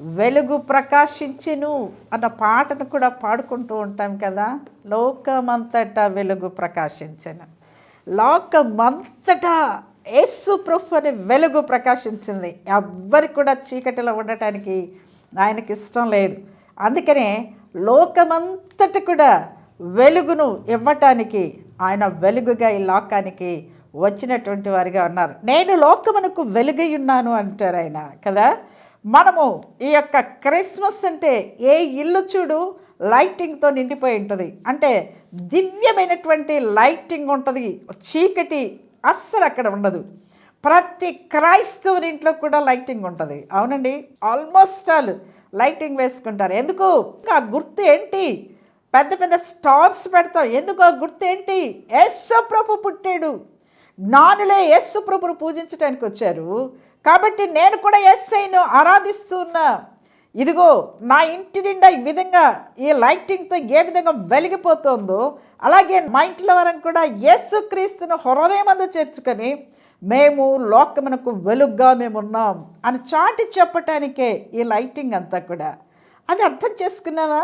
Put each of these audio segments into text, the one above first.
వెలుగు ప్రకాశించెను అన్న పాటను కూడా పాడుకుంటూ ఉంటాం కదా. లోకమంతటా వెలుగు ప్రకాశించను. లోకమంతటా యేసు ప్రభు అనే వెలుగు ప్రకాశించింది. ఎవ్వరికి కూడా చీకటిలో ఉండటానికి ఆయనకి ఇష్టం లేదు. అందుకనే లోకమంతట కూడా వెలుగును ఇవ్వటానికి ఆయన వెలుగుగా ఈ లోకానికి వచ్చినటువంటి వారిగా ఉన్నారు. నేను లోకమునకు వెలుగై ఉన్నాను అంటారు ఆయన కదా? మనము ఈ యొక్క క్రిస్మస్ అంటే ఏ ఇల్లు చూడు లైటింగ్తో నిండిపోయి ఉంటుంది. అంటే దివ్యమైనటువంటి లైటింగ్ ఉంటుంది. చీకటి అస్సలు అక్కడ ఉండదు. ప్రతి క్రైస్తవుని ఇంట్లో కూడా లైటింగ్ ఉంటుంది. అవునండి? ఆల్మోస్ట్ ఆల్ లైటింగ్ వేసుకుంటారు. ఎందుకు? ఆ గుర్తు ఏంటి? పెద్ద పెద్ద స్టార్స్ పెడతాం. ఎందుకు? ఆ గుర్తు ఏంటి? యేసు ప్రభు పుట్టాడు. జ్ఞానులే యేసు ప్రభును పూజించడానికి వచ్చారు. కాబట్టి నేను కూడా ఎస్ఐను ఆరాధిస్తూ ఉన్నా ఇదిగో నా ఇంటి నిండా ఈ విధంగా ఈ లైటింగ్తో ఏ విధంగా వెలిగిపోతుందో అలాగే మా ఇంట్లో వరం కూడా యేసుక్రీస్తును హృదయమందు చేర్చుకొని మేము లోకమునకు వెలుగ్గా మేము ఉన్నాం అని చాటి చెప్పటానికే ఈ లైటింగ్ అంతా కూడా. అది అర్థం చేసుకున్నావా?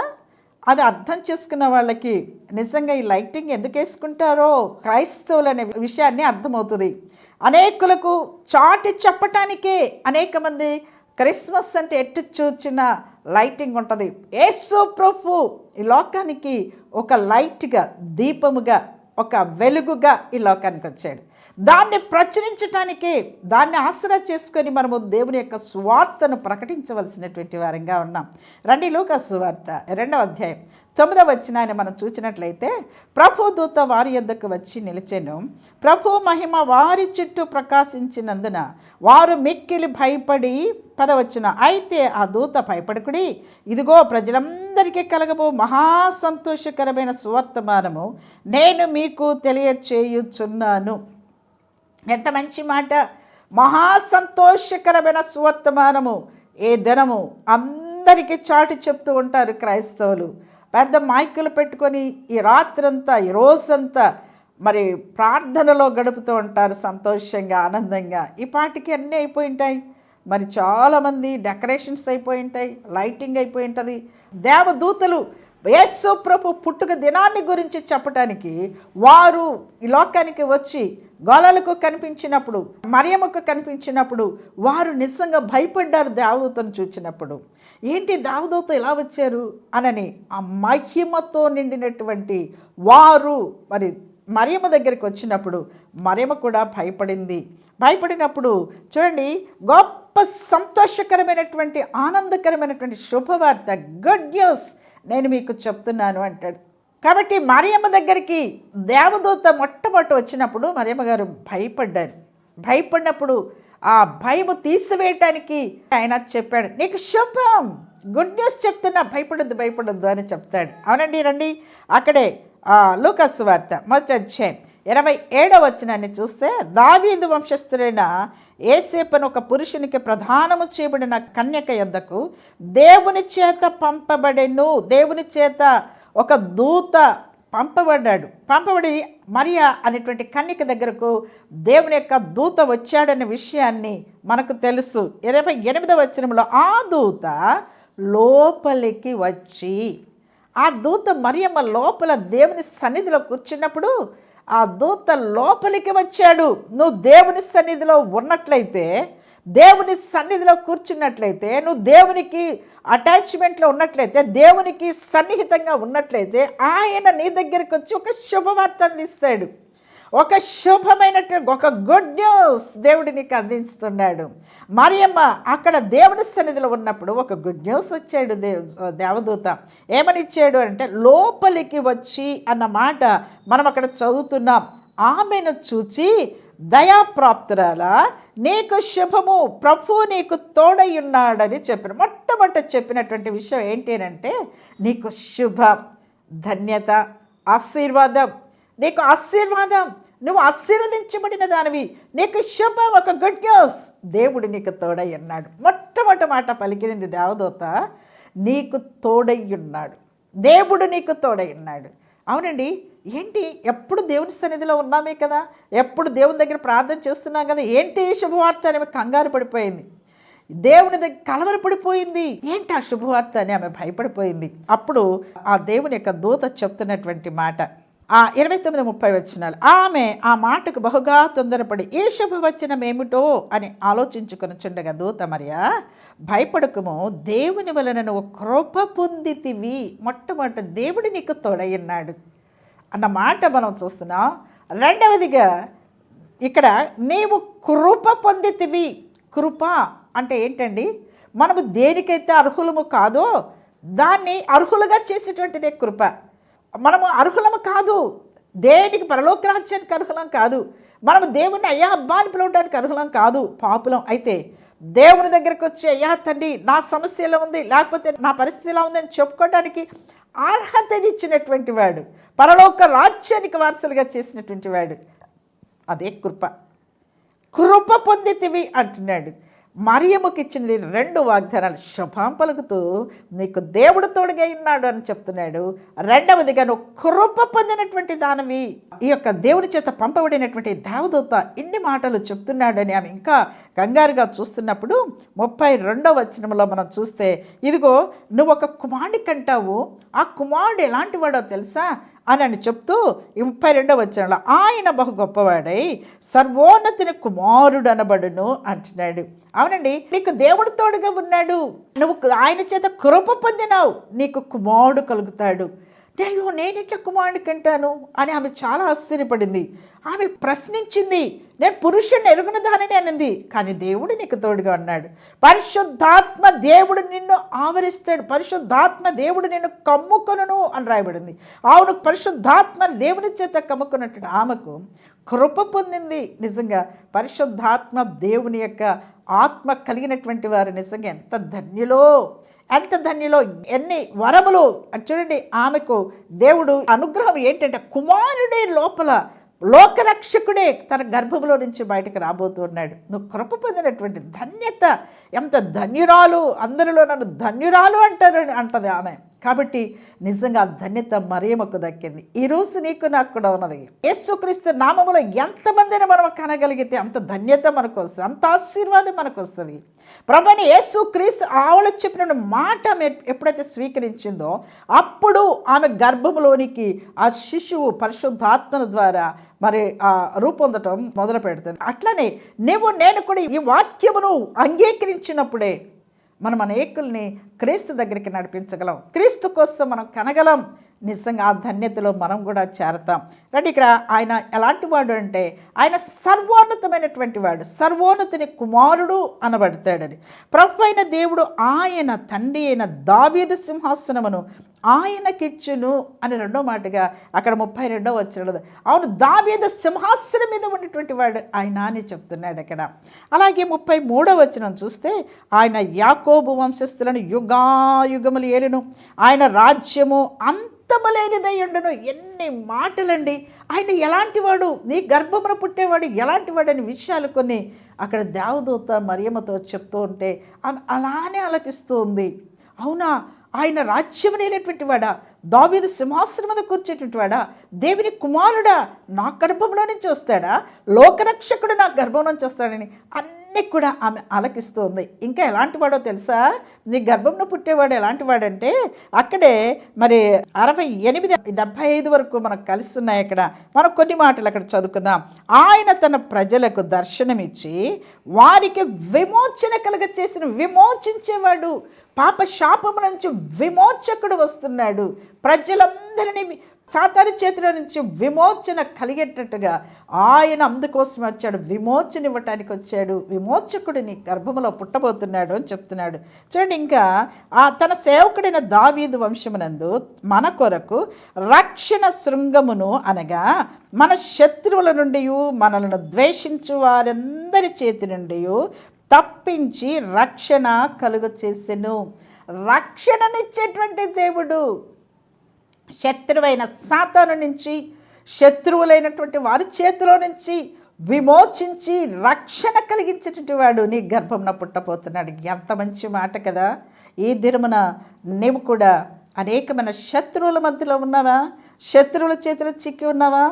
అది అర్థం చేసుకున్న వాళ్ళకి నిజంగా ఈ లైటింగ్ ఎందుకు వేసుకుంటారో క్రైస్తవులు అనే విషయాన్ని అర్థమవుతుంది. అనేకులకు చాటి చెప్పటానికే అనేక మంది క్రిస్మస్ అంటే ఎట్టు చూచిన లైటింగ్ ఉంటుంది. యేసు ప్రభు ఈ లోకానికి ఒక లైట్గా దీపముగా ఒక వెలుగుగా ఈ లోకానికి వచ్చాడు. దాన్ని ప్రచురించటానికి దాన్ని ఆసరా చేసుకొని మనము దేవుని యొక్క స్వార్థను ప్రకటించవలసినటువంటి వారంగా ఉన్నాం. రండి లోక సువార్త రెండవ అధ్యాయం. తొమ్మిదవ వచ్చిన ఆయన మనం చూసినట్లయితే ప్రభు దూత వారి యొద్దకు వచ్చి నిలిచెను. ప్రభు మహిమ వారి చుట్టూ ప్రకాశించినందున వారు మిక్కిలి భయపడి పదవచ్చిన అయితే ఆ దూత భయపడకుడి. ఇదిగో ప్రజలందరికీ కలగబో మహా సంతోషకరమైన సువర్తమానము. నేను మీకు తెలియచేయుచున్నాను. ఎంత మంచి మాట. మహా సంతోషకరమైన సువర్తమానము. ఏ దినము అందరికీ చాటి చెప్తూ ఉంటారు క్రైస్తవులు. పెద్ద మైకులు పెట్టుకొని ఈ రాత్రంతా ఈ రోజంతా మరి ప్రార్థనలో గడుపుతూ ఉంటారు సంతోషంగా ఆనందంగా. ఈ పాటికి అన్నీ అయిపోయి ఉంటాయి. మరి చాలామంది డెకరేషన్స్ అయిపోయి ఉంటాయి లైటింగ్ అయిపోయి ఉంటుంది. దేవదూతలు యేసు ప్రభు పుట్టుక దినాన్ని గురించి చెప్పటానికి వారు ఈ లోకానికి వచ్చి గోళలకు కనిపించినప్పుడు మరియమ్మకు కనిపించినప్పుడు వారు నిజంగా భయపడ్డారు దేవదూతను చూచినప్పుడు. ఏంటి దావదూత ఇలా వచ్చారు అనని ఆ మహిమతో నిండినటువంటి వారు మరి మరియమ్మ దగ్గరికి వచ్చినప్పుడు మరియమ్మ కూడా భయపడింది. భయపడినప్పుడు చూడండి గొప్ప సంతోషకరమైనటువంటి ఆనందకరమైనటువంటి శుభవార్త. గుడ్ న్యూస్ నేను మీకు చెప్తున్నాను అంటాడు. కాబట్టి మరియమ్మ దగ్గరికి దేవదూత మొట్టమొదటి వచ్చినప్పుడు మరియమ్మ గారు భయపడ్డారు. భయపడినప్పుడు ఆ భయము తీసివేయటానికి ఆయన చెప్పాడు. నీకు శుభం. గుడ్ న్యూస్ చెప్తున్నా భయపడద్దు భయపడద్దు అని చెప్తాడు. అవునండి రండి. అక్కడే లూకస్ వార్త మొదటి అధ్యాయం ఇరవై ఏడవ వచ్చినాన్ని చూస్తే దావీదు వంశస్థుడైన ఏసేపను ఒక పురుషునికి ప్రధానము చేయబడిన కన్యక యొద్దకు దేవుని చేత పంపబడెను. దేవుని చేత ఒక దూత పంపబడ్డాడు. పంపబడి మరియా అనేటువంటి కన్యక దగ్గరకు దేవుని యొక్క దూత వచ్చాడనే విషయాన్ని మనకు తెలుసు. ఇరవై ఎనిమిదవ వచనంలో ఆ దూత లోపలికి వచ్చి ఆ దూత మరియమ్మ లోపల దేవుని సన్నిధిలో కూర్చున్నప్పుడు ఆ దూత లోపలికి వచ్చాడు. నువ్వు దేవుని సన్నిధిలో ఉన్నట్లయితే దేవుని సన్నిధిలో కూర్చున్నట్లయితే నువ్వు దేవునికి అటాచ్మెంట్లో ఉన్నట్లయితే దేవునికి సన్నిహితంగా ఉన్నట్లయితే ఆయన నీ దగ్గరికి వచ్చి ఒక శుభవార్త అందిస్తాడు ఒక శుభమైనటువంటి ఒక గుడ్ న్యూస్ దేవుడి నీకు అందించుతున్నాడు మరియమ్మ అక్కడ దేవుని సన్నిధిలో ఉన్నప్పుడు ఒక గుడ్ న్యూస్ వచ్చాడు దేవ దేవదూత. ఏమని ఇచ్చాడు అంటే లోపలికి వచ్చి అన్న మాట మనం అక్కడ చదువుతున్నాం. ఆమెను చూచి దయాప్రాప్తురాలా నీకు శుభము ప్రభు నీకు తోడయున్నాడని చెప్పిన మొట్టమొదట చెప్పినటువంటి విషయం ఏంటి అంటే నీకు శుభ ధన్యత ఆశీర్వాదం. నీకు ఆశీర్వాదం నువ్వు ఆశీర్వదించబడిన దానివి. నీకు శుభం ఒక గుడ్ న్యూస్ దేవుడు నీకు తోడై ఉన్నాడు మొట్టమొదటి మాట పలికినది దేవదూత నీకు తోడై ఉన్నాడు దేవుడు నీకు తోడై ఉన్నాడు అవునండి. ఏంటి? ఎప్పుడు దేవుని సన్నిధిలో ఉన్నామే కదా? ఎప్పుడు దేవుని దగ్గర ప్రార్థన చేస్తున్నాం కదా? ఏంటి శుభవార్త అని కంగారు పడిపోయింది. దేవుని దగ్గర కలవరపడిపోయింది ఏంటి ఆ శుభవార్త అని ఆమె భయపడిపోయింది. అప్పుడు ఆ దేవుని యొక్క దూత చెప్తున్నటువంటి మాట ఇరవై తొమ్మిది ముప్పై వచ్చినాలు. ఆమె ఆ మాటకు బహుగా తొందరపడి ఏ శుభవచనం ఏమిటో? అని ఆలోచించుకొని చుండగా దూత మరియా భయపడకము దేవుని వలన నువ్వు కృప పొందితివి. మొట్టమొదటి దేవుడు నీకు తోడయ్యన్నాడు. అన్న మాట మనం చూస్తున్నాం. రెండవదిగా ఇక్కడ నీవు కృప పొందితివి. కృప అంటే ఏంటండి? మనము దేనికైతే అర్హులము కాదో దాన్ని అర్హులుగా చేసేటువంటిదే కృప. మనము అర్హులము కాదు. దేనికి పరలోక రాజ్యానికి అర్హులం కాదు. మనం దేవుని అయ్యా అబ్బా అని పిలవడానికి అర్హులం కాదు. పాపులం అయితే దేవుని దగ్గరకు వచ్చి అయ్యా తండ్రి నా సమస్య ఎలా ఉంది లేకపోతే నా పరిస్థితి ఎలా ఉంది అని చెప్పుకోవడానికి అర్హతనిచ్చినటువంటి వాడు పరలోక రాజ్యానికి వారసులుగా చేసినటువంటి వాడు. అదే కృప. కృప పొందితివి అంటున్నాడు. మరియమ్మకి ఇచ్చినది రెండు వాగ్దానాలు. శుభం పలుకుతూ నీకు దేవుడు తోడుగా ఉన్నాడు అని చెప్తున్నాడు. రెండవదిగా నువ్వు కృప పొందినటువంటి దానవి. ఈ యొక్క దేవుని చేత పంపబడినటువంటి దేవదూత ఇన్ని మాటలు చెప్తున్నాడని ఆమె ఇంకా కంగారుగా చూస్తున్నప్పుడు ముప్పై రెండవ వచనంలో మనం చూస్తే ఇదిగో నువ్వు ఒక కుమారుడి కంటావు. ఆ కుమారుడు ఎలాంటి వాడో తెలుసా? అని అని చెప్తూ ముప్పై రెండవ వచనంలో ఆయన బహు గొప్పవాడై సర్వోన్నతిని కుమారుడు అనబడును అంటున్నాడు. అవునండి నీకు దేవుడు తోడుగా ఉన్నాడు. నువ్వు ఆయన చేత కృప పొందినావు. నీకు కుమారుడు కలుగుతాడు. నేను నేను ఎట్లా కుమారుని కంటాను? అని ఆమె చాలా ఆశ్చర్యపడింది. ఆమె ప్రశ్నించింది నేను పురుషుని ఎరుగున దానిని అనింది కానీ దేవుడు నీకు తోడుగా ఉన్నాడు. పరిశుద్ధాత్మ దేవుడు నిన్ను ఆవరిస్తాడు. పరిశుద్ధాత్మ దేవుడు నిన్ను కమ్ముకొనును అని రాయబడింది. ఆవును పరిశుద్ధాత్మ దేవుని చేత కమ్ముకున్నట్టు ఆమెకు కృప పొందింది. నిజంగా పరిశుద్ధాత్మ దేవుని యొక్క ఆత్మ కలిగినటువంటి వారు నిజంగా ఎంత ధన్యులో ఎంత ధన్యులో ఎన్ని వరములు. అది చూడండి ఆమెకు దేవుడు అనుగ్రహం ఏంటంటే కుమారుడే లోపల లోకరక్షకుడే తన గర్భంలో నుంచి బయటకు రాబోతున్నాడు నువ్వు కృప పొందినటువంటి ధన్యత ఎంత ధన్యురాలు అందరిలో నన్ను ధన్యురాలు అంటారు అంటది ఆమె. కాబట్టి నిజంగా ఆ ధన్యత మరేమకు దక్కింది. ఈరోజు నీకు నాకు కూడా ఉన్నది. యేసుక్రీస్తు నామములో ఎంతమందిని మనం కనగలిగితే అంత ధన్యత మనకు వస్తుంది అంత ఆశీర్వాదం మనకు వస్తుంది ప్రభని యేసుక్రీస్తు ఆవిడ చెప్పిన మాట ఎప్పుడైతే స్వీకరించిందో అప్పుడు ఆమె గర్భంలోనికి ఆ శిశువు పరిశుద్ధాత్మన ద్వారా మరి ఆ రూపొందటం మొదలు పెడుతుంది అట్లనే నువ్వు నేను కూడా ఈ వాక్యమును అంగీకరించినప్పుడే మనం అనేకుల్ని క్రీస్తు దగ్గరికి నడిపించగలం. క్రీస్తు కోసం మనం కనగలం. నిజంగా ఆ ధన్యతలో మనం కూడా చేరతాం. రండి ఇక్కడ ఆయన ఎలాంటి వాడు అంటే ఆయన సర్వోన్నతమైనటువంటి వాడు. సర్వోన్నతిని కుమారుడు అనబడతాడని. ప్రభు అయిన దేవుడు ఆయన తండ్రి అయిన దావీదు సింహాసనమును ఆయనకిచ్చును అని రెండో మాటగా అక్కడ ముప్పై రెండో వచ్చినది అవును దావీదు సింహాసనం మీద ఉన్నటువంటి వాడు ఆయన అని చెప్తున్నాడు అక్కడ. అలాగే ముప్పై మూడో వచనం చూస్తే ఆయన యాకోబు వంశస్థులను యుగాయుగములు ఏలును ఆయన రాజ్యము అంతమలేనిదయ్యుండును ఎన్ని మాటలండి. ఆయన ఎలాంటి వాడు? నీ గర్భమున పుట్టేవాడు ఎలాంటి వాడు అనే విషయాలు కొన్ని అక్కడ దేవదూత మరియమ్మతో చెప్తూ ఉంటే ఆమె అలానే అలకిస్తూ ఉంది. అవునా? ఆయన రాజ్యం లేనటువంటి వాడా? దావీదు సింహాసనం మీద కూర్చేటువంటి వాడా? దేవుని కుమారుడా నా గర్భంలో నుంచి వస్తాడా? లోకరక్షకుడు నా గర్భంలో నుంచి వస్తాడని అన్ని కూడా ఆమె ఆలకిస్తుంది. ఇంకా ఎలాంటి వాడో తెలుసా? నీ గర్భంలో పుట్టేవాడు ఎలాంటి వాడంటే అక్కడే మరి అరవై ఎనిమిది డెబ్భై ఐదు వరకు మనకు కలిసి ఉన్నాయి అక్కడ. మనం కొన్ని మాటలు అక్కడ చదువుకుందాం. ఆయన తన ప్రజలకు దర్శనమిచ్చి వారికి విమోచన కలుగ చేసిన విమోచించేవాడు. పాప శాపము నుంచి విమోచకుడు వస్తున్నాడు. ప్రజలందరినీ సాతారి చేతిలో నుంచి విమోచన కలిగేటట్టుగా ఆయన అందుకోసం వచ్చాడు. విమోచన ఇవ్వటానికి వచ్చాడు. విమోచకుడు నీ గర్భంలో పుట్టబోతున్నాడు అని చెప్తున్నాడు. చూడండి ఇంకా ఆ తన సేవకుడైన దావీదు వంశమునందు మన కొరకు రక్షణ శృంగమును అనగా మన శత్రువుల నుండి మనలను ద్వేషించు వారందరి చేతి నుండి తప్పించి రక్షణ కలుగ చేసెను రక్షణనిచ్చేటువంటి దేవుడు. శత్రువైన సాతాను నుంచి శత్రువులైనటువంటి వారి చేతిలో నుంచి విమోచించి రక్షణ కలిగించేటువంటి వాడు నీ గర్భంన పుట్టబోతున్నాడు. ఎంత మంచి మాట కదా. ఈ దినమున నీవు కూడా అనేకమైన శత్రువుల మధ్యలో ఉన్నావా? శత్రువుల చేతిలో చిక్కి ఉన్నావా?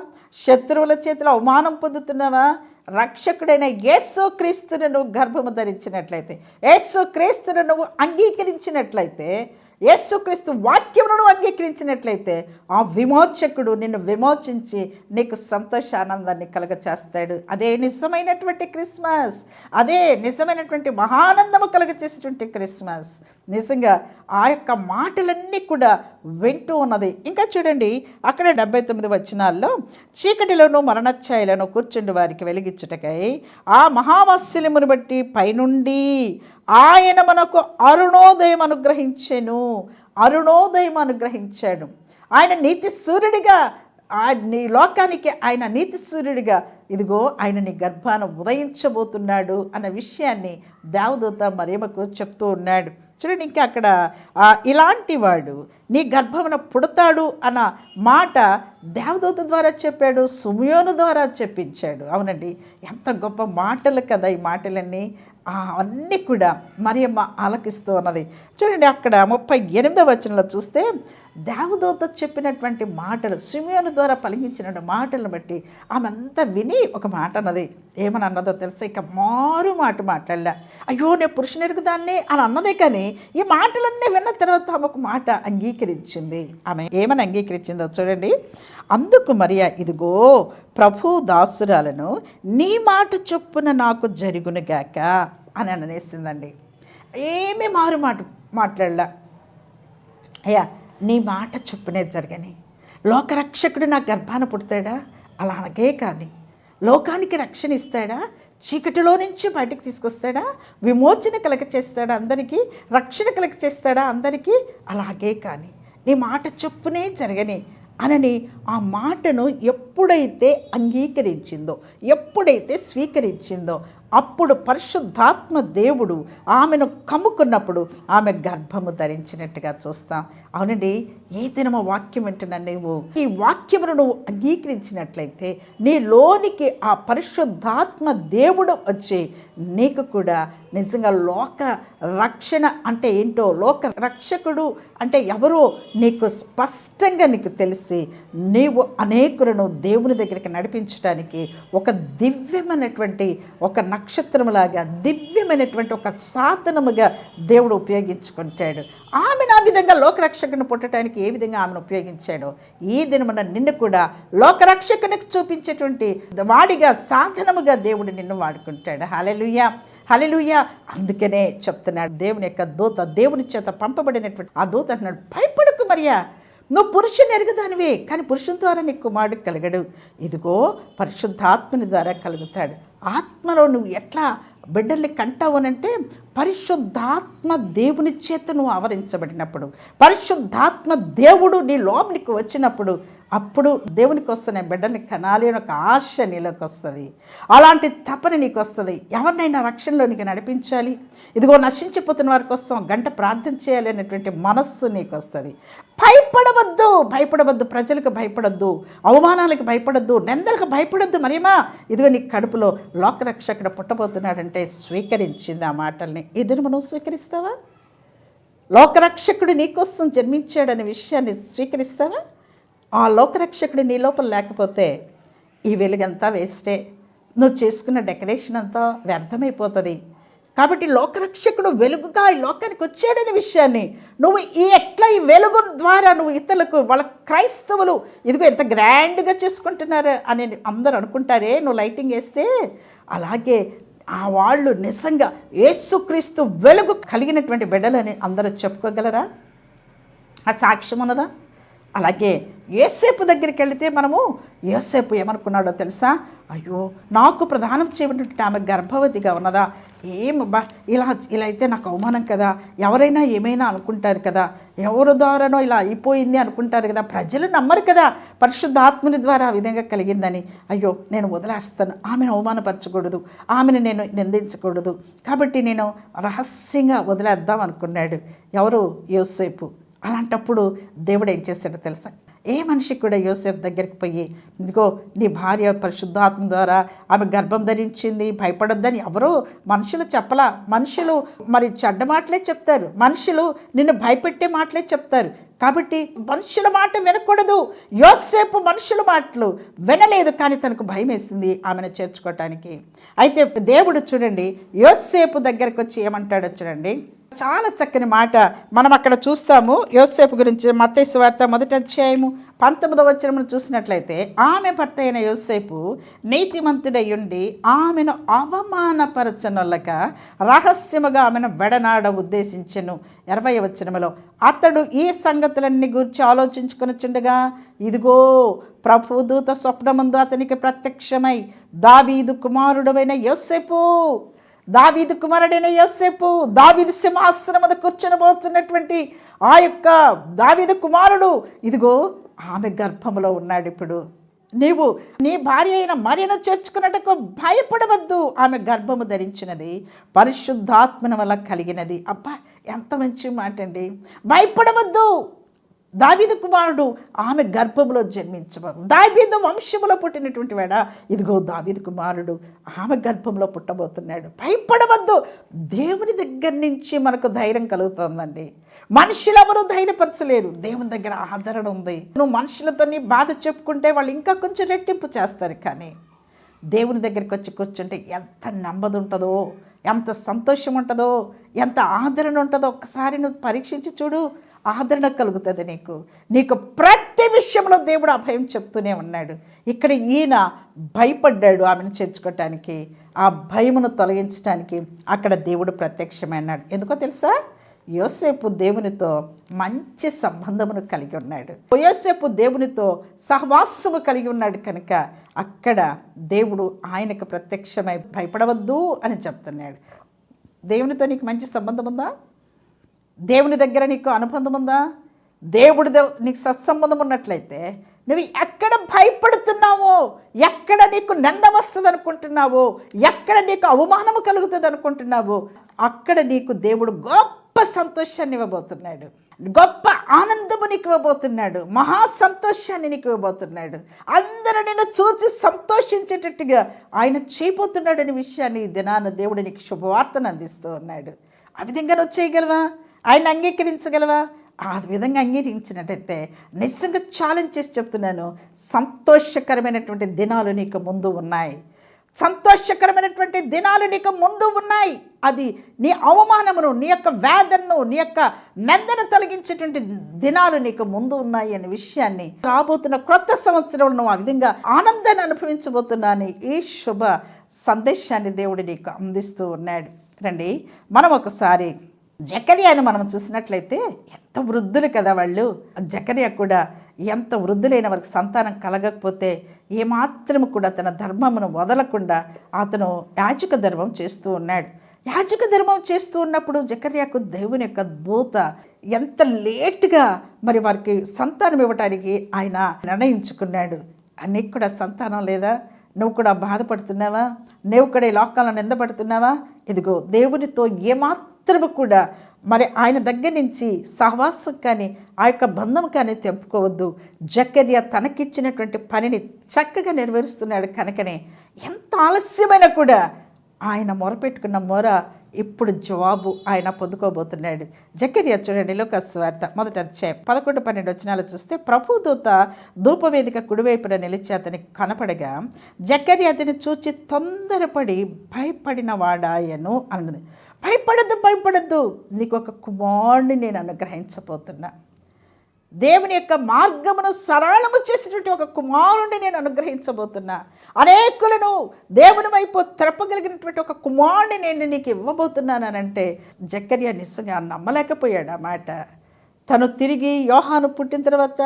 శత్రువుల చేతిలో అవమానం పొందుతున్నావా? రక్షకుడైన యేసు క్రీస్తును నువ్వు గర్భము ధరించినట్లయితే యేసు క్రీస్తును నువ్వు అంగీకరించినట్లయితే యేసుక్రీస్తు వాక్యమును అంగీకరించినట్లయితే ఆ విమోచకుడు నిన్ను విమోచించి నీకు సంతోష ఆనందాన్ని కలుగచేస్తాడు. అదే నిజమైనటువంటి క్రిస్మస్. అదే నిజమైనటువంటి మహానందము కలగచేసేటువంటి క్రిస్మస్. నిజంగా ఆ యొక్క మాటలన్నీ కూడా వింటూ ఉన్నది. ఇంకా చూడండి అక్కడ డెబ్బై తొమ్మిది వచనాల్లో చీకటిలోను మరణఛాయలను కూర్చుండి వారికి వెలిగించుటకై ఆ మహావాత్సల్యమును బట్టి పైనుండి ఆయన మనకు అరుణోదయం అనుగ్రహించెను. అరుణోదయం అనుగ్రహించాడు. ఆయన నీతి సూర్యుడిగా ఆ నీ లోకానికి ఆయన నీతి సూర్యుడిగా ఇదిగో ఆయన నీ గర్భాన ఉదయించబోతున్నాడు అన్న విషయాన్ని దేవదూత మరేమకు చెప్తూ ఉన్నాడు. చూడండి ఇంకా అక్కడ ఇలాంటి వాడు నీ గర్భమున పుడతాడు అన్న మాట దేవదూత ద్వారా చెప్పాడు సుమయోను ద్వారా చెప్పించాడు. అవునండి ఎంత గొప్ప మాటలు కదా ఈ మాటలన్నీ. అన్నీ కూడా మరియమ్మ ఆలకిస్తూ ఉన్నది. చూడండి అక్కడ ముప్పై ఎనిమిదవ వచనంలో చూస్తే దేవదూత చెప్పినటువంటి మాటలు సిమియోను ద్వారా పలికించిన మాటలను బట్టి ఆమె అంతా విని ఒక మాట అన్నది. ఏమని అన్నదో తెలుసా? ఇక మారు మాట మాట్లాడలే. అయ్యో నేను పురుషుని ఎరుగుదాన్ని అని అన్నదే కానీ ఈ మాటలన్నీ విన్న తర్వాత ఆమె ఒక మాట అంగీకరించింది. ఆమె ఏమని అంగీకరించిందో చూడండి. అందుకు మరియా ఇదిగో ప్రభు దాసురాలను నీ మాట చొప్పున నాకు జరుగునుగాక అని అనేసిందండి. ఏమీ మారు మాట మాట్లాడలే. అయ్యా నీ మాట చొప్పునే జరగని లోకరక్షకుడు నా గర్భాన పుడతాడా? అలాగే కానీ. లోకానికి రక్షణ ఇస్తాడా? చీకటిలో నుంచి బయటకు తీసుకొస్తాడా? విమోచన కలగ చేస్తాడా అందరికీ? రక్షణ కలగ చేస్తాడా అందరికీ? అలాగే కానీ. నీ మాట చొప్పునే జరగని. అనని ఆ మాటను ఎప్పుడైతే అంగీకరించిందో ఎప్పుడైతే స్వీకరించిందో అప్పుడు పరిశుద్ధాత్మ దేవుడు ఆమెను కమ్ముకున్నప్పుడు ఆమె గర్భము ధరించినట్టుగా చూస్తాం. అవునండి ఏ దినము వాక్యం వింటున్నా నువ్వు ఈ వాక్యమును నువ్వు అంగీకరించినట్లయితే నీ లోనికి ఆ పరిశుద్ధాత్మ దేవుడు వచ్చి నీకు కూడా నిజంగా లోక రక్షణ అంటే ఏంటో లోక రక్షకుడు అంటే ఎవరో నీకు స్పష్టంగా నీకు తెలుసు. నీవు అనేకులను దేవుని దగ్గరికి నడిపించడానికి ఒక దివ్యమైనటువంటి ఒక నక్షత్రములాగా దివ్యమైనటువంటి ఒక సాధనముగా దేవుడు ఉపయోగించుకుంటాడు. ఆమెను ఆ విధంగా లోకరక్షకుని పుట్టడానికి ఏ విధంగా ఆమెను ఉపయోగించాడో ఈ దినమున నిన్ను కూడా లోకరక్షకునికి చూపించేటువంటి వాడిగా సాధనముగా దేవుడు నిన్ను వాడుకుంటాడు. హలెలుయ్య హలెలుయ్య అందుకనే చెప్తున్నాడు దేవుని యొక్క దూత దేవుని చేత పంపబడినటువంటి ఆ దూత అంటున్నాడు భయపడకు మరియా నువ్వు పురుషుని ఎరుగుదానివే కానీ పురుషుని ద్వారా నీకు కుమారుడు కలగడు. ఇదిగో పరిశుద్ధాత్మని ద్వారా కలుగుతాడు. ఆత్మలో నువ్వు ఎట్లా బిడ్డల్ని కంటావనంటే పరిశుద్ధాత్మ దేవుని చేత నువ్వు ఆవరించబడినప్పుడు పరిశుద్ధాత్మ దేవుడు నీ లోపలికి వచ్చినప్పుడు అప్పుడు దేవునికి వస్తున్న బిడ్డల్ని కనాలి అని ఒక ఆశ నీలోకి వస్తుంది. అలాంటి తపన నీకు వస్తుంది. ఎవరినైనా రక్షణలోనికి నడిపించాలి. ఇదిగో నశించిపోతున్న వారి కోసం గంట ప్రార్థన చేయాలి అనేటువంటి మనస్సు నీకు వస్తుంది. భయపడవద్దు భయపడవద్దు ప్రజలకు భయపడద్దు అవమానాలకు భయపడద్దు నిందలకు భయపడద్దు మరేమా. ఇదిగో నీ కడుపులో లోకరక్షకుడు పుట్టబోతున్నాడంటే అంటే స్వీకరించింది ఆ మాటల్ని. ఎదురు మనం స్వీకరిస్తావా? లోకరక్షకుడు నీకోసం జన్మించాడనే విషయాన్ని స్వీకరిస్తావా? ఆ లోకరక్షకుడు నీ లోపల లేకపోతే ఈ వెలుగంతా వేస్టే. నువ్వు చేసుకున్న డెకరేషన్ అంతా వ్యర్థమైపోతుంది. కాబట్టి లోకరక్షకుడు వెలుగుగా ఈ లోకానికి వచ్చాడనే విషయాన్ని నువ్వు ఈ ఎట్లా ఈ వెలుగు ద్వారా నువ్వు ఇతరులకు వాళ్ళ క్రైస్తవులు ఇదిగో ఎంత గ్రాండ్గా చేసుకుంటున్నారు అని అందరూ అనుకుంటారే నువ్వు లైటింగ్ వేస్తే? అలాగే ఆ వాళ్ళు నిజంగా యేసుక్రీస్తు వెలుగు కలిగినటువంటి బిడ్డలని అందరూ చెప్పుకోగలరా? ఆ సాక్ష్యం ఉన్నదా? అలాగే ఏసేపు దగ్గరికి వెళితే మనము ఏసేపు ఏమనుకున్నాడో తెలుసా? అయ్యో నాకు ప్రధానం చేయబడినటువంటి ఆమె గర్భవతిగా ఉన్నదా? ఏం బా ఇలా ఇలా అయితే నాకు అవమానం కదా? ఎవరైనా ఏమైనా అనుకుంటారు కదా? ఎవరి ద్వారానో ఇలా అయిపోయింది అనుకుంటారు కదా? ప్రజలు నమ్మరు కదా? పరిశుద్ధాత్ముని ద్వారా ఆ విధంగా కలిగిందని. అయ్యో నేను వదిలేస్తాను. ఆమెను అవమానపరచకూడదు. ఆమెను నేను నిందించకూడదు. కాబట్టి నేను రహస్యంగా వదిలేద్దాం అనుకున్నాడు. ఎవరు? యోసేపు. అలాంటప్పుడు దేవుడు ఏం చేశాడో తెలుసా? ఏ మనిషి కూడా యోసేఫ్ దగ్గరికి పోయి ఇదిగో నీ భార్య పరిశుద్ధాత్మ ద్వారా ఆమె గర్భం ధరించింది భయపడొద్దని ఎవరో మనుషులు చెప్పలా. మనుషులు మరి చెడ్డ మాటలే చెప్తారు. మనుషులు నిన్ను భయపెట్టే మాటలే చెప్తారు. కాబట్టి మనుషుల మాట వినకూడదు. యోసేపు మనుషుల మాటలు వినలేదు కానీ తనకు భయం వేసింది ఆమెను చేర్చుకోవటానికి అయితే దేవుడు చూడండి యోసేపు దగ్గరకు వచ్చి ఏమంటాడో చూడండి. చాలా చక్కని మాట మనం అక్కడ చూస్తాము. యోసేపు గురించి మత్తయి వార్త మొదటి అధ్యాయము పంతొమ్మిదవ వచ్చినమును చూసినట్లయితే ఆమె భర్త అయిన యోసేపు నీతిమంతుడై ఉండి ఆమెను అవమానపరచనొల్లక రహస్యముగా ఆమెను వెడనాడ ఉద్దేశించెను. ఇరవై వచనములో అతడు ఈ సంగతులన్నీ గురించి ఆలోచించుకొనిచుండగా ఇదిగో ప్రభుదూత స్వప్నమందు అతనికి ప్రత్యక్షమై దావీదు కుమారుడమైన యోసేపు దావీదు కుమారుడైన యోసేపు దావీదు సింహాసనం మీద కూర్చొనబోతున్నటువంటి ఆ యొక్క దావీదు కుమారుడు ఇదిగో ఆమె గర్భంలో ఉన్నాడు ఇప్పుడు. నీవు నీ భార్య అయిన మరియను చేర్చుకున్నట్టుకు భయపడవద్దు. ఆమె గర్భము ధరించినది పరిశుద్ధాత్మన వల్ల కలిగినది. అబ్బా ఎంత మంచి మాట అండి భయపడవద్దు. దావీదు కుమారుడు ఆమె గర్భంలో జన్మించబడు. దావీదు వంశములో పుట్టినటువంటి వేడ? ఇదిగో దావీదు కుమారుడు ఆమె గర్భంలో పుట్టబోతున్నాడు. భయపడవద్దు. దేవుని దగ్గర నుంచి మనకు ధైర్యం కలుగుతుందండి. మనుషులు ఎవరు ధైర్యపరచలేరు. దేవుని దగ్గర ఆదరణ ఉంది. నువ్వు మనుషులతో నీ బాధ చెప్పుకుంటే వాళ్ళు ఇంకా కొంచెం రెట్టింపు చేస్తారు కానీ దేవుని దగ్గరికి వచ్చి కూర్చుంటే ఎంత నెమ్మది ఉంటుందో ఎంత సంతోషం ఉంటుందో ఎంత ఆదరణ ఉంటుందో ఒక్కసారి నువ్వు పరీక్షించి చూడు. ఆదరణ కలుగుతుంది నీకు. నీకు ప్రతి విషయంలో దేవుడు అభయం చెప్తూనే ఉన్నాడు. ఇక్కడ ఈయన భయపడ్డాడు ఆమెను చేర్చుకోవటానికి ఆ భయమును తొలగించడానికి అక్కడ దేవుడు ప్రత్యక్షమైనాడు ఎందుకో తెలుసా? యోసేపు దేవునితో మంచి సంబంధమును కలిగి ఉన్నాడు. యోసేపు దేవునితో సహవాసము కలిగి ఉన్నాడు కనుక అక్కడ దేవుడు ఆయనకు ప్రత్యక్షమై భయపడవద్దు అని చెప్తున్నాడు. దేవునితో నీకు మంచి సంబంధం ఉందా దేవుని దగ్గర నీకు అనుబంధం ఉందా? దేవుడి నీకు సత్సంబంధం ఉన్నట్లయితే నువ్వు ఎక్కడ భయపడుతున్నావో ఎక్కడ నీకు నింద వస్తుంది అనుకుంటున్నావో ఎక్కడ నీకు అవమానము కలుగుతుంది అనుకుంటున్నావో అక్కడ నీకు దేవుడు గొప్ప సంతోషాన్ని ఇవ్వబోతున్నాడు. గొప్ప ఆనందము నీకు ఇవ్వబోతున్నాడు. మహా సంతోషాన్ని నీకు ఇవ్వబోతున్నాడు. అందరూ నిన్ను చూసి సంతోషించేటట్టుగా ఆయన చేయబోతున్నాడు అనే విషయాన్ని దినాన దేవుడు నీకు శుభవార్తను అందిస్తూ ఉన్నాడు. ఆ విధంగా నువ్వు చేయగలవా? ఆయన అంగీకరించగలవా? ఆ విధంగా అంగీకరించినట్టయితే నిజంగా ఛాలెంజ్ చేసి చెప్తున్నాను. సంతోషకరమైనటువంటి దినాలు నీకు ముందు ఉన్నాయి. సంతోషకరమైనటువంటి దినాలు నీకు ముందు ఉన్నాయి. అది నీ అవమానమును నీ యొక్క వేదనను నీ యొక్క నిందను తొలగించేటువంటి దినాలు నీకు ముందు ఉన్నాయి అనే విషయాన్ని రాబోతున్న క్రొత్త సంవత్సరంలో ఆ విధంగా ఆనందాన్ని అనుభవించబోతున్నాను. ఈ శుభ సందేశాన్ని దేవుడు నీకు అందిస్తూ ఉన్నాడు. రండి మనం ఒకసారి జకరియాను మనం చూసినట్లయితే ఎంత వృద్ధులు కదా వాళ్ళు. జకరియా కూడా ఎంత వృద్ధులైన వారికి సంతానం కలగకపోతే ఏమాత్రము కూడా తన ధర్మమును వదలకుండా అతను యాచక ధర్మం చేస్తూ ఉన్నాడు. యాచక ధర్మం చేస్తూ ఉన్నప్పుడు జకర్యాకు దేవుని యొక్క దూత ఎంత లేటుగా మరి వారికి సంతానం ఇవ్వటానికి ఆయన నిర్ణయించుకున్నాడు. నీకు కూడా సంతానం లేదా? నువ్వు కూడా బాధపడుతున్నావా? నువ్వు కూడా ఈ లోకాలను నిందపడుతున్నావా? ఇదిగో దేవునితో ఏమాత్రం మాత్రము కూడా మరి ఆయన దగ్గర నుంచి సహవాసం కానీ ఆ యొక్క బంధం కానీ తెంపుకోవద్దు. జక్కర్య తనకిచ్చినటువంటి పనిని చక్కగా నెరవేరుస్తున్నాడు కనుకనే. ఎంత ఆలస్యమైనా కూడా ఆయన మొరపెట్టుకున్న మొర ఇప్పుడు జవాబు ఆయన పొందుకోబోతున్నాడు. జకరియా చూడండి లోకస్వార్త మొదటి అధ్యాయం పదకొండు పన్నెండు వచనాలు చూస్తే ప్రభుదూత ధూపవేదిక కుడివైపున నిలిచి అతనికి కనపడగా జకరియా అతని చూచి తొందరపడి భయపడిన వాడాయను అన్నది. భయపడద్దు భయపడద్దు నీకు ఒక కుమారుడిని నేను అనుగ్రహించబోతున్నా. దేవుని యొక్క మార్గమును సరళము చేసినటువంటి ఒక కుమారుణ్ణి నేను అనుగ్రహించబోతున్నా. అనేకులను దేవుని వైపు తెరపగలిగినటువంటి ఒక కుమారుడిని నేను నీకు ఇవ్వబోతున్నానంటే జక్కర్య నిస్సగా నమ్మలేకపోయాడు ఆ మాట. తను తిరిగి యోహాను పుట్టిన తర్వాత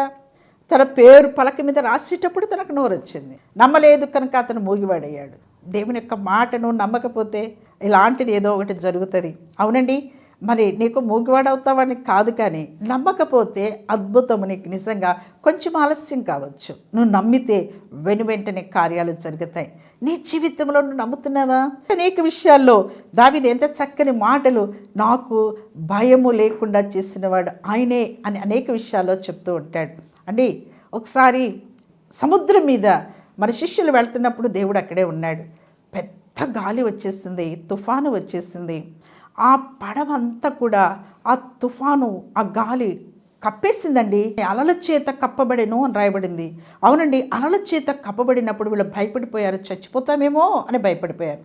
తన పేరు పలక మీద రాసేటప్పుడు తనకు నోరు వచ్చింది నమ్మలేదు కనుక అతను మూగివాడయ్యాడు. దేవుని యొక్క మాటను నమ్మకపోతే ఇలాంటిది ఏదో ఒకటి జరుగుతుంది. అవునండి మరి నీకు మూగివాడవుతావని కాదు కానీ నమ్మకపోతే అద్భుతము నీకు నిజంగా కొంచెం ఆలస్యం కావచ్చు. నువ్వు నమ్మితే వెను వెంటనే కార్యాలు జరుగుతాయి. నీ జీవితంలో నువ్వు నమ్ముతున్నావా? అనేక విషయాల్లో దావిది ఎంత చక్కని మాటలు నాకు భయము లేకుండా చేసినవాడు ఆయనే అని అనేక విషయాల్లో చెప్తూ ఉంటాడు. అండి ఒకసారి సముద్రం మీద మరి శిష్యులు వెళ్తున్నప్పుడు దేవుడు అక్కడే ఉన్నాడు. పెద్ద గాలి వచ్చేసింది తుఫాను వచ్చేసింది ఆ పడవ అంతా కూడా ఆ తుఫాను ఆ గాలి కప్పేసిందండి. అలల చేత కప్పబడేను అని రాయబడింది. అవునండి అలల చేత కప్పబడినప్పుడు వీళ్ళు భయపడిపోయారు. చచ్చిపోతామేమో అని భయపడిపోయారు.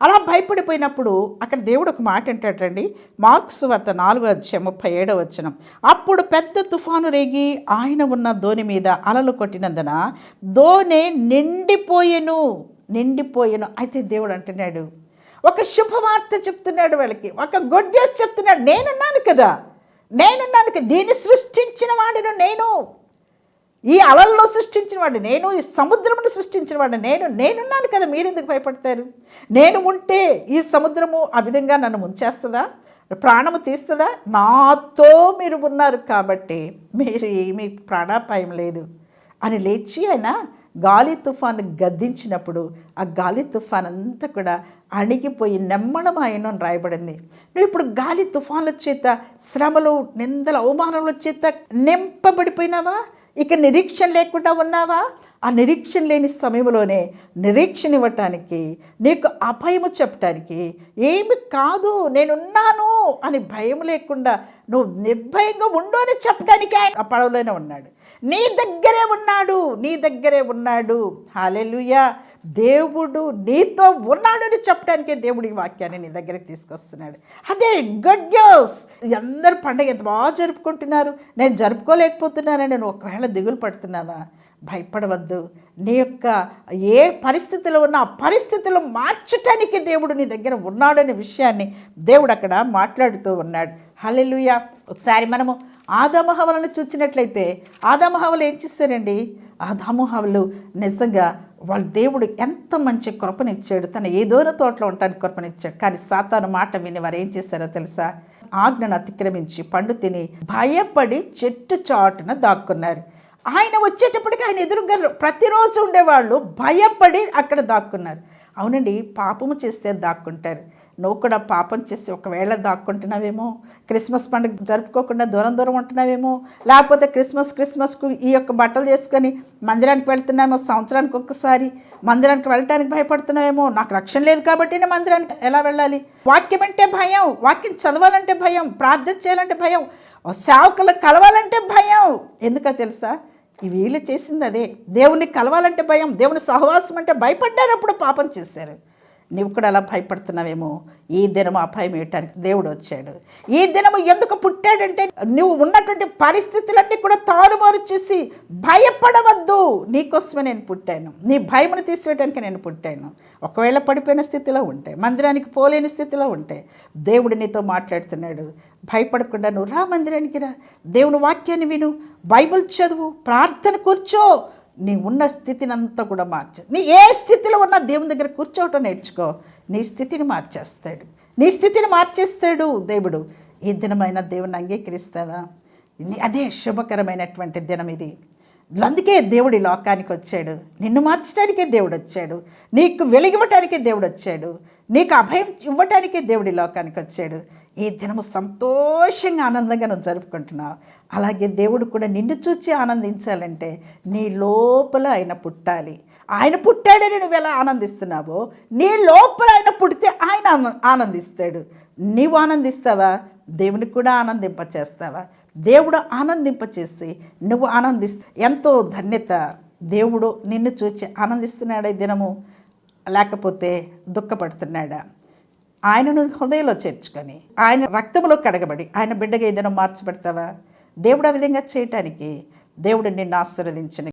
అలా భయపడిపోయినప్పుడు అక్కడ దేవుడు ఒక మాట అంటాడండి. మార్క్స్ వార్త నాలుగో అధ్యాయం ముప్పై ఏడో వచ్చిన అప్పుడు పెద్ద తుఫాను రేగి ఆయన ఉన్న ధోని మీద అలలు కొట్టినందున ధోని నిండిపోయెను నిండిపోయెను. అయితే దేవుడు అంటున్నాడు ఒక శుభవార్త చెప్తున్నాడు వాళ్ళకి. ఒక గుడ్ న్యూస్ చెప్తున్నాడు. నేనున్నాను కదా. నేనున్నాను కదా. దీన్ని సృష్టించిన వాడిను నేను. ఈ అలల్లో సృష్టించిన వాడు నేను. ఈ సముద్రమును సృష్టించిన వాడు నేను. నేనున్నాను కదా. మీరు ఎందుకు భయపడతారు? నేను ఉంటే ఈ సముద్రము ఆ విధంగా నన్ను ముంచేస్తుందా? ప్రాణము తీస్తుందా? నాతో మీరు ఉన్నారు కాబట్టి మీరు ఏమీ ప్రాణాపాయం లేదు. అని లేచి ఆయన గాలి తుఫాను గద్దించినప్పుడు ఆ గాలి తుఫాన్ అంతా కూడా అణిగిపోయి నెమ్మళమాయను అని రాయబడింది. నువ్వు ఇప్పుడు గాలి తుఫాన్ల చేత శ్రమలు నిందల అవమానముల చేత నింపబడిపోయినావా? ఇక నిరీక్షణ లేకుండా ఉన్నావా? ఆ నిరీక్షణ లేని సమయంలోనే నిరీక్షణ ఇవ్వటానికి నీకు అభయము చెప్పటానికి ఏమి కాదు నేనున్నాను అని భయం లేకుండా నువ్వు నిర్భయంగా ఉండు అని చెప్పడానికి ఆయన ఆ పడవలోనే ఉన్నాడు. నీ దగ్గరే ఉన్నాడు నీ దగ్గరే ఉన్నాడు. హాలెలుయా దేవుడు నీతో ఉన్నాడు అని చెప్పడానికి దేవుడు ఈ వాక్యాన్ని నీ దగ్గరికి తీసుకొస్తున్నాడు. అదే గుడ్ న్యూస్ అందరు పండగ ఎంత బాగా జరుపుకుంటున్నారు? నేను జరుపుకోలేకపోతున్నానని నేను ఒకవేళ దిగులు పడుతున్నావా? భయపడవద్దు. నీ యొక్క ఏ పరిస్థితిలో ఉన్న ఆ పరిస్థితులు మార్చటానికి దేవుడు నీ దగ్గర ఉన్నాడనే విషయాన్ని దేవుడు అక్కడ మాట్లాడుతూ ఉన్నాడు. హలెలుయ ఒకసారి మనము ఆదామహవలను చూసినట్లయితే ఆదామహవలు ఏం చేస్తారండి? ఆదామహవలు నిజంగా వాళ్ళ దేవుడు ఎంత మంచి కృపనిచ్చాడు. తన ఏదోన తోటలో ఉండటానికి కృపనిచ్చాడు. కానీ సాతాను మాట విని వారు ఏం చేశారో తెలుసా? ఆజ్ఞను అతిక్రమించి పండు తిని భయపడి చెట్టు చాటున దాక్కున్నారు. ఆయన వచ్చేటప్పటికి ఆయన ఎదురుగా ప్రతిరోజు ఉండేవాళ్ళు భయపడి అక్కడ దాక్కున్నారు. అవునండి పాపము చేస్తే దాక్కుంటారు. నువ్వు కూడా పాపం చేసి ఒకవేళ దాక్కుంటున్నావేమో క్రిస్మస్ పండుగ జరుపుకోకుండా దూరం దూరం ఉంటున్నావేమో లేకపోతే క్రిస్మస్ క్రిస్మస్కు ఈ యొక్క బట్టలు చేసుకొని మందిరానికి వెళ్తున్నామో సంవత్సరానికి ఒక్కసారి మందిరానికి వెళ్ళటానికి భయపడుతున్నావేమో నాకు రక్షణ లేదు కాబట్టి నేను మందిరానికి ఎలా వెళ్ళాలి? వాక్యం అంటే భయం వాక్యం చదవాలంటే భయం ప్రార్థన చేయాలంటే భయం సేవకులు కలవాలంటే భయం. ఎందుకో తెలుసా? ఈ వీళ్ళు చేసింది అదే. దేవుణ్ణి కలవాలంటే భయం దేవుని సహవాసం అంటే భయపడ్డారు అప్పుడు పాపం చేశారు. నువ్వు కూడా అలా భయపడుతున్నావేమో? ఈ దినము అభయం వేయటానికి దేవుడు వచ్చాడు. ఈ దినము ఎందుకు పుట్టాడంటే నువ్వు ఉన్నటువంటి పరిస్థితులన్నీ కూడా తారుమారు చేసి భయపడవద్దు. నీకోసమే నేను పుట్టాను. నీ భయమును తీసివేయడానికి నేను పుట్టాను. ఒకవేళ పడిపోయిన స్థితిలో ఉంటే మందిరానికి పోలేని స్థితిలో ఉంటే దేవుడు నీతో మాట్లాడుతున్నాడు. భయపడకుండా నువ్వు రా మందిరానికి రా. దేవుని వాక్యాన్ని విను. బైబిల్ చదువు ప్రార్థన కూర్చో. నీ ఉన్న స్థితిని అంతా కూడా మార్చే. నీ ఏ స్థితిలో ఉన్నా దేవుని దగ్గర కూర్చోవటం నేర్చుకో. నీ స్థితిని మార్చేస్తాడు. నీ స్థితిని మార్చేస్తాడు దేవుడు. ఈ దినమైన దేవుని అంగీకరిస్తావా? అదే శుభకరమైనటువంటి దినం ఇది. అందుకే దేవుడు ఈ లోకానికి వచ్చాడు. నిన్ను మార్చడానికే దేవుడు వచ్చాడు. నీకు వెలిగివ్వటానికే దేవుడు వచ్చాడు. నీకు అభయం ఇవ్వటానికే దేవుడి లోకానికి వచ్చాడు. ఈ దినము సంతోషంగా ఆనందంగా నువ్వు జరుపుకుంటున్నావు. అలాగే దేవుడు కూడా నిన్ను చూచి ఆనందించాలంటే నీ లోపల ఆయన పుట్టాలి. ఆయన పుట్టాడని నువ్వు ఎలా ఆనందిస్తున్నావో నీ లోపల ఆయన పుడితే ఆయన ఆనందిస్తాడు. నీవు ఆనందిస్తావా? దేవునికి కూడా ఆనందింపచేస్తావా? దేవుడు ఆనందింపచేసి నువ్వు ఆనందిస్తా ఎంతో ధన్యత దేవుడు నిన్ను చూచి ఆనందిస్తున్నాడా ఈ దినము లేకపోతే దుఃఖపడుతున్నాడా. ఆయనను హృదయంలో చేర్చుకొని ఆయన రక్తంలో కడగబడి ఆయన బిడ్డగా ఏదైనా మార్చిపెడతావా దేవుడు ఆ విధంగా చేయటానికి దేవుడు నిన్ను ఆశీర్వదించిన